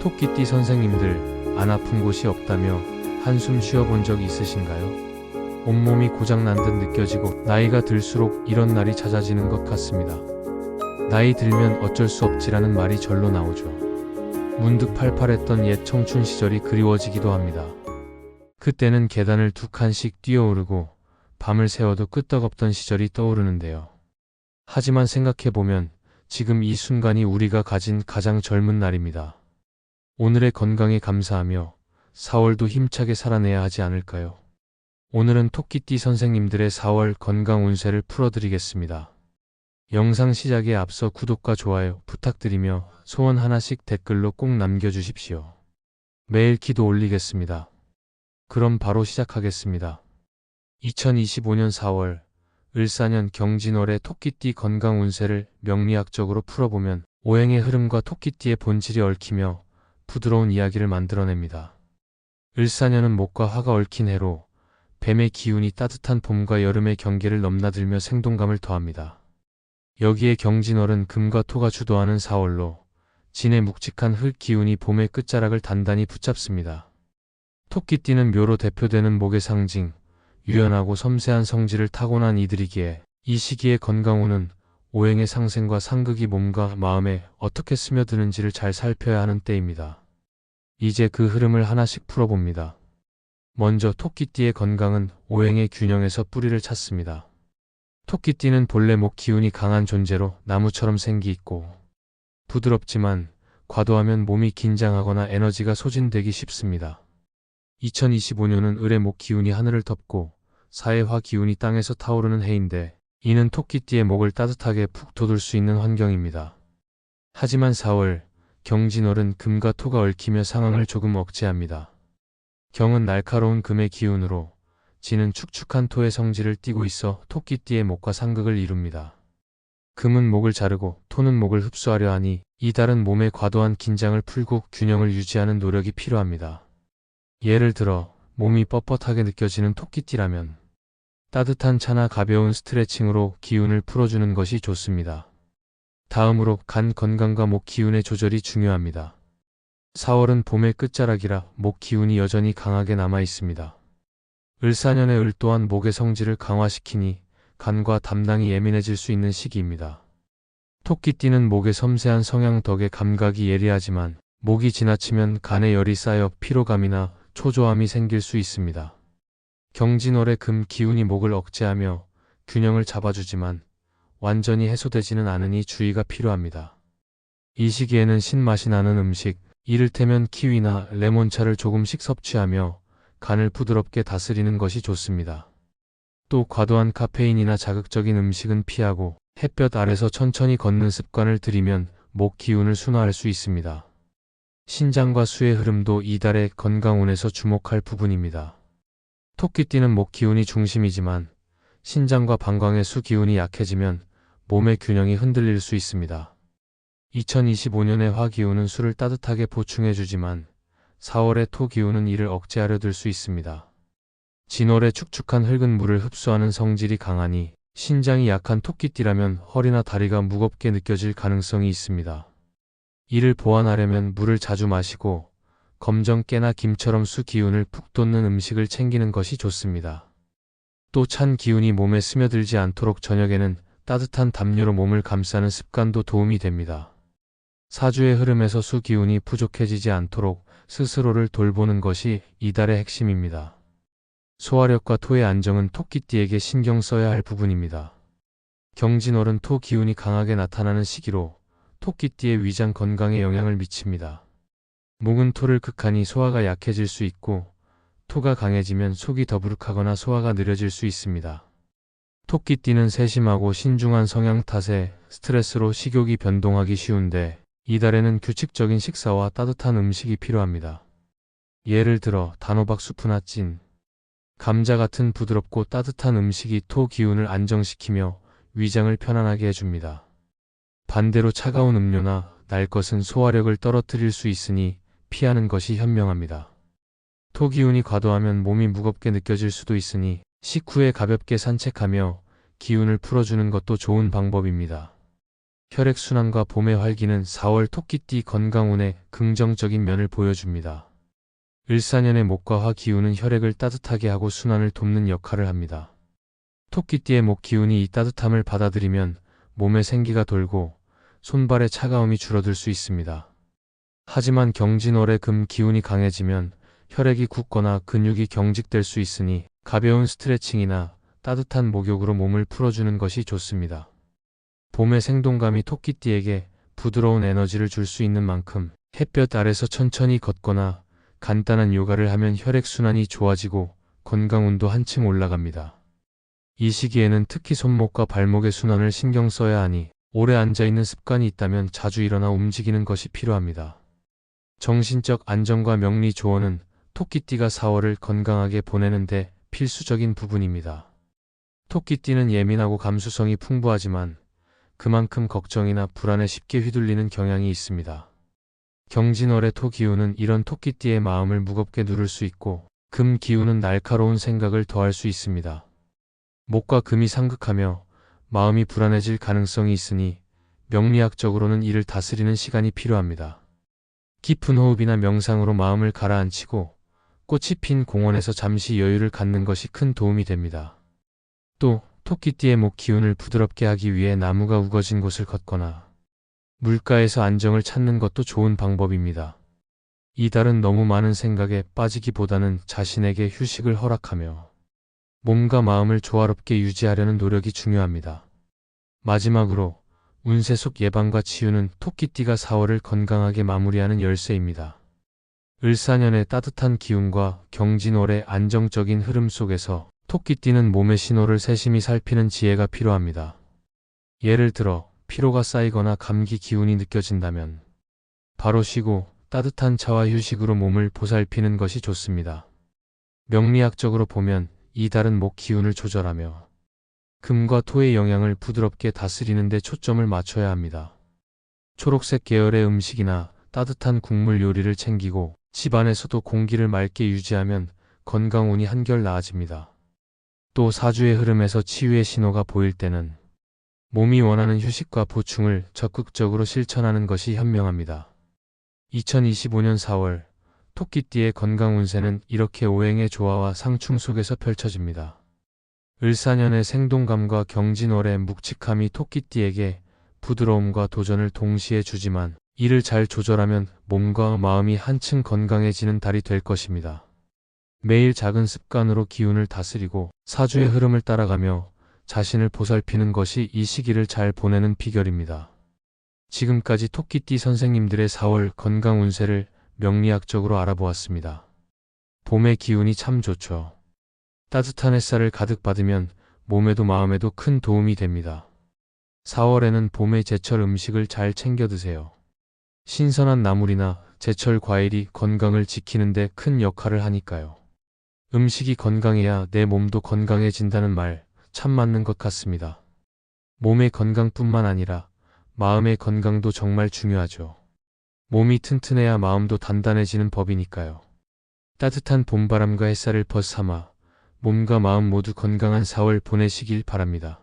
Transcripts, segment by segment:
토끼띠 선생님들 안 아픈 곳이 없다며 한숨 쉬어본 적 있으신가요? 온몸이 고장난 듯 느껴지고 나이가 들수록 이런 날이 잦아지는 것 같습니다. 나이 들면 어쩔 수 없지라는 말이 절로 나오죠. 문득 팔팔했던 옛 청춘 시절이 그리워지기도 합니다. 그때는 계단을 두 칸씩 뛰어오르고 밤을 새워도 끄떡없던 시절이 떠오르는데요. 하지만 생각해보면 지금 이 순간이 우리가 가진 가장 젊은 날입니다. 오늘의 건강에 감사하며 4월도 힘차게 살아내야 하지 않을까요? 오늘은 토끼띠 선생님들의 4월 건강 운세를 풀어드리겠습니다. 영상 시작에 앞서 구독과 좋아요 부탁드리며 소원 하나씩 댓글로 꼭 남겨주십시오. 매일 기도 올리겠습니다. 그럼 바로 시작하겠습니다. 2025년 4월 을사년 경진월의 토끼띠 건강 운세를 명리학적으로 풀어보면 오행의 흐름과 토끼띠의 본질이 얽히며 부드러운 이야기를 만들어냅니다. 을사년은 목과 화가 얽힌 해로 뱀의 기운이 따뜻한 봄과 여름의 경계를 넘나들며 생동감을 더합니다. 여기에 경진월은 금과 토가 주도하는 4월로 진의 묵직한 흙 기운이 봄의 끝자락을 단단히 붙잡습니다. 토끼띠는 묘로 대표되는 목의 상징, 유연하고 섬세한 성질을 타고난 이들이기에 이 시기의 건강운은 오행의 상생과 상극이 몸과 마음에 어떻게 스며드는지를 잘 살펴야 하는 때입니다. 이제 그 흐름을 하나씩 풀어봅니다. 먼저 토끼띠의 건강은 오행의 균형에서 뿌리를 찾습니다. 토끼띠는 본래 목 기운이 강한 존재로 나무처럼 생기 있고 부드럽지만 과도하면 몸이 긴장하거나 에너지가 소진되기 쉽습니다. 2025년은 을의 목 기운이 하늘을 덮고 사해화 기운이 땅에서 타오르는 해인데 이는 토끼띠의 목을 따뜻하게 푹 돋을 수 있는 환경입니다. 하지만 4월 경진월은 금과 토가 얽히며 상황을 조금 억제합니다. 경은 날카로운 금의 기운으로 지는 축축한 토의 성질을 띠고 있어 토끼띠의 목과 상극을 이룹니다. 금은 목을 자르고 토는 목을 흡수하려 하니 이 달은 몸의 과도한 긴장을 풀고 균형을 유지하는 노력이 필요합니다. 예를 들어 몸이 뻣뻣하게 느껴지는 토끼띠라면 따뜻한 차나 가벼운 스트레칭으로 기운을 풀어주는 것이 좋습니다. 다음으로 간 건강과 목 기운의 조절이 중요합니다. 4월은 봄의 끝자락이라 목 기운이 여전히 강하게 남아 있습니다. 을사년의 을 또한 목의 성질을 강화시키니 간과 담당이 예민해질 수 있는 시기입니다. 토끼띠는 목의 섬세한 성향 덕에 감각이 예리하지만 목이 지나치면 간에 열이 쌓여 피로감이나 초조함이 생길 수 있습니다. 경진월의 금 기운이 목을 억제하며 균형을 잡아주지만 완전히 해소되지는 않으니 주의가 필요합니다. 이 시기에는 신맛이 나는 음식, 이를테면 키위나 레몬차를 조금씩 섭취하며 간을 부드럽게 다스리는 것이 좋습니다. 또 과도한 카페인이나 자극적인 음식은 피하고 햇볕 아래서 천천히 걷는 습관을 들이면 목 기운을 순화할 수 있습니다. 신장과 수의 흐름도 이달의 건강운에서 주목할 부분입니다. 토끼띠는 목 기운이 중심이지만 신장과 방광의 수 기운이 약해지면 몸의 균형이 흔들릴 수 있습니다. 2025년의 화 기운은 수를 따뜻하게 보충해주지만 4월의 토 기운은 이를 억제하려 들 수 있습니다. 진월의 축축한 흙은 물을 흡수하는 성질이 강하니 신장이 약한 토끼띠라면 허리나 다리가 무겁게 느껴질 가능성이 있습니다. 이를 보완하려면 물을 자주 마시고 검정 깨나 김처럼 수 기운을 푹 돋는 음식을 챙기는 것이 좋습니다. 또 찬 기운이 몸에 스며들지 않도록 저녁에는 따뜻한 담요로 몸을 감싸는 습관도 도움이 됩니다. 사주의 흐름에서 수 기운이 부족해지지 않도록 스스로를 돌보는 것이 이달의 핵심입니다. 소화력과 토의 안정은 토끼띠에게 신경 써야 할 부분입니다. 경진월은 토 기운이 강하게 나타나는 시기로 토끼띠의 위장 건강에 영향을 미칩니다. 묵은 토를 극하니 소화가 약해질 수 있고 토가 강해지면 속이 더부룩하거나 소화가 느려질 수 있습니다. 토끼띠는 세심하고 신중한 성향 탓에 스트레스로 식욕이 변동하기 쉬운데 이달에는 규칙적인 식사와 따뜻한 음식이 필요합니다. 예를 들어 단호박 수프나 찐, 감자 같은 부드럽고 따뜻한 음식이 토 기운을 안정시키며 위장을 편안하게 해줍니다. 반대로 차가운 음료나 날 것은 소화력을 떨어뜨릴 수 있으니 피하는 것이 현명합니다. 토 기운이 과도하면 몸이 무겁게 느껴질 수도 있으니 식후에 가볍게 산책하며 기운을 풀어주는 것도 좋은 방법입니다. 혈액순환과 봄의 활기는 4월 토끼띠 건강운의 긍정적인 면을 보여줍니다. 을사년의 목과 화 기운은 혈액을 따뜻하게 하고 순환을 돕는 역할을 합니다. 토끼띠의 목 기운이 이 따뜻함을 받아들이면 몸에 생기가 돌고 손발의 차가움이 줄어들 수 있습니다. 하지만 경진월의 금 기운이 강해지면 혈액이 굳거나 근육이 경직될 수 있으니 가벼운 스트레칭이나 따뜻한 목욕으로 몸을 풀어주는 것이 좋습니다. 봄의 생동감이 토끼띠에게 부드러운 에너지를 줄 수 있는 만큼 햇볕 아래서 천천히 걷거나 간단한 요가를 하면 혈액순환이 좋아지고 건강운도 한층 올라갑니다. 이 시기에는 특히 손목과 발목의 순환을 신경 써야 하니 오래 앉아있는 습관이 있다면 자주 일어나 움직이는 것이 필요합니다. 정신적 안정과 명리 조언은 토끼띠가 4월을 건강하게 보내는데 필수적인 부분입니다. 토끼띠는 예민하고 감수성이 풍부하지만 그만큼 걱정이나 불안에 쉽게 휘둘리는 경향이 있습니다. 경진월의 토 기운은 이런 토끼띠의 마음을 무겁게 누를 수 있고 금 기운은 날카로운 생각을 더할 수 있습니다. 목과 금이 상극하며 마음이 불안해질 가능성이 있으니 명리학적으로는 이를 다스리는 시간이 필요합니다. 깊은 호흡이나 명상으로 마음을 가라앉히고 꽃이 핀 공원에서 잠시 여유를 갖는 것이 큰 도움이 됩니다. 또 토끼띠의 목 기운을 부드럽게 하기 위해 나무가 우거진 곳을 걷거나 물가에서 안정을 찾는 것도 좋은 방법입니다. 이달은 너무 많은 생각에 빠지기보다는 자신에게 휴식을 허락하며 몸과 마음을 조화롭게 유지하려는 노력이 중요합니다. 마지막으로 운세 속 예방과 치유는 토끼띠가 4월을 건강하게 마무리하는 열쇠입니다. 을사년의 따뜻한 기운과 경진월의 안정적인 흐름 속에서 토끼띠는 몸의 신호를 세심히 살피는 지혜가 필요합니다. 예를 들어 피로가 쌓이거나 감기 기운이 느껴진다면 바로 쉬고 따뜻한 차와 휴식으로 몸을 보살피는 것이 좋습니다. 명리학적으로 보면 이 달은 목 기운을 조절하며 금과 토의 영향을 부드럽게 다스리는 데 초점을 맞춰야 합니다. 초록색 계열의 음식이나 따뜻한 국물 요리를 챙기고 집안에서도 공기를 맑게 유지하면 건강운이 한결 나아집니다. 또 사주의 흐름에서 치유의 신호가 보일 때는 몸이 원하는 휴식과 보충을 적극적으로 실천하는 것이 현명합니다. 2025년 4월 토끼띠의 건강 운세는 이렇게 오행의 조화와 상충 속에서 펼쳐집니다. 을사년의 생동감과 경진월의 묵직함이 토끼띠에게 부드러움과 도전을 동시에 주지만 이를 잘 조절하면 몸과 마음이 한층 건강해지는 달이 될 것입니다. 매일 작은 습관으로 기운을 다스리고 사주의 흐름을 따라가며 자신을 보살피는 것이 이 시기를 잘 보내는 비결입니다. 지금까지 토끼띠 선생님들의 4월 건강 운세를 명리학적으로 알아보았습니다. 봄의 기운이 참 좋죠. 따뜻한 햇살을 가득 받으면 몸에도 마음에도 큰 도움이 됩니다. 4월에는 봄의 제철 음식을 잘 챙겨 드세요. 신선한 나물이나 제철 과일이 건강을 지키는데 큰 역할을 하니까요. 음식이 건강해야 내 몸도 건강해진다는 말 참 맞는 것 같습니다. 몸의 건강뿐만 아니라 마음의 건강도 정말 중요하죠. 몸이 튼튼해야 마음도 단단해지는 법이니까요. 따뜻한 봄바람과 햇살을 벗삼아 몸과 마음 모두 건강한 4월 보내시길 바랍니다.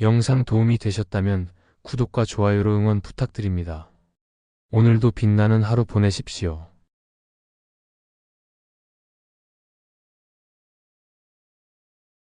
영상 도움이 되셨다면 구독과 좋아요로 응원 부탁드립니다. 오늘도 빛나는 하루 보내십시오.